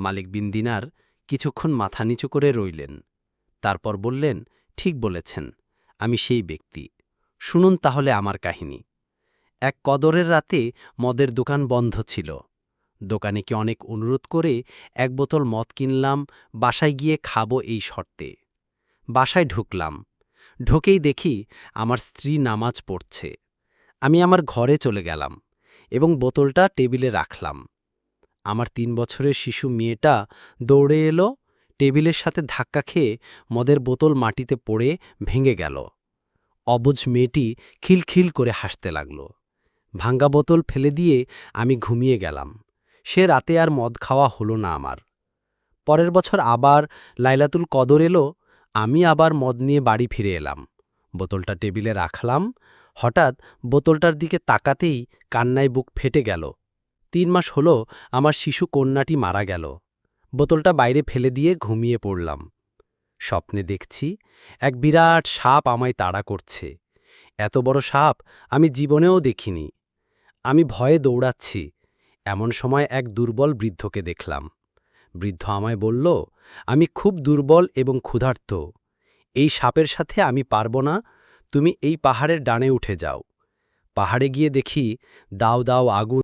মালিক বিন দিনার কিছুক্ষণ মাথা নিচু করে রইলেন। তারপর বললেন, ঠিক বলেছেন, আমি সেই ব্যক্তি। শুনুন তাহলে আমার কাহিনী। এক কদরের রাতে মদের দোকান বন্ধ ছিল। দোকানিকে অনেক অনুরোধ করে এক বোতল মদ কিনলাম, বাসায় গিয়ে খাব এই শর্তে। বাসায় ঢুকলাম। ঢোকেই দেখি আমার স্ত্রী নামাজ পড়ছে। আমি আমার ঘরে চলে গেলাম এবং বোতলটা টেবিলে রাখলাম। আমার তিন বছরের শিশু মেয়েটা দৌড়ে এলো, টেবিলের সাথে ধাক্কা খেয়ে মদের বোতল মাটিতে পড়ে ভেঙে গেল। অবুঝ মেয়েটি খিলখিল করে হাসতে লাগল। ভাঙ্গা বোতল ফেলে দিয়ে আমি ঘুমিয়ে গেলাম। সে রাতে আর মদ খাওয়া হলো না আমার। পরের বছর আবার লাইলাতুল কদর এলো, আমি আবার মদ নিয়ে বাড়ি ফিরে এলাম। বোতলটা টেবিলে রাখলাম, হঠাৎ বোতলটার দিকে তাকাতেই কান্নায় বুক ফেটে গেল। তিন মাস হলো আমার শিশু কন্যাটি মারা গেল। বোতলটা বাইরে ফেলে দিয়ে ঘুমিয়ে পড়লাম। স্বপ্নে দেখছি এক বিরাট সাপ আমায় তাড়া করছে। এত বড় সাপ আমি জীবনেও দেখিনি। আমি ভয়ে দৌড়াচ্ছি। এমন সময় এক দুর্বল বৃদ্ধকে দেখলাম। বৃদ্ধ আমায় বলল, আমি খুব দুর্বল এবং ক্ষুধার্ত। এই সাপের সাথে আমি পারব না। তুমি এই পাহাড়ের ডানে উঠে যাও। পাহাড়ে গিয়ে দেখি দাও দাও আগুন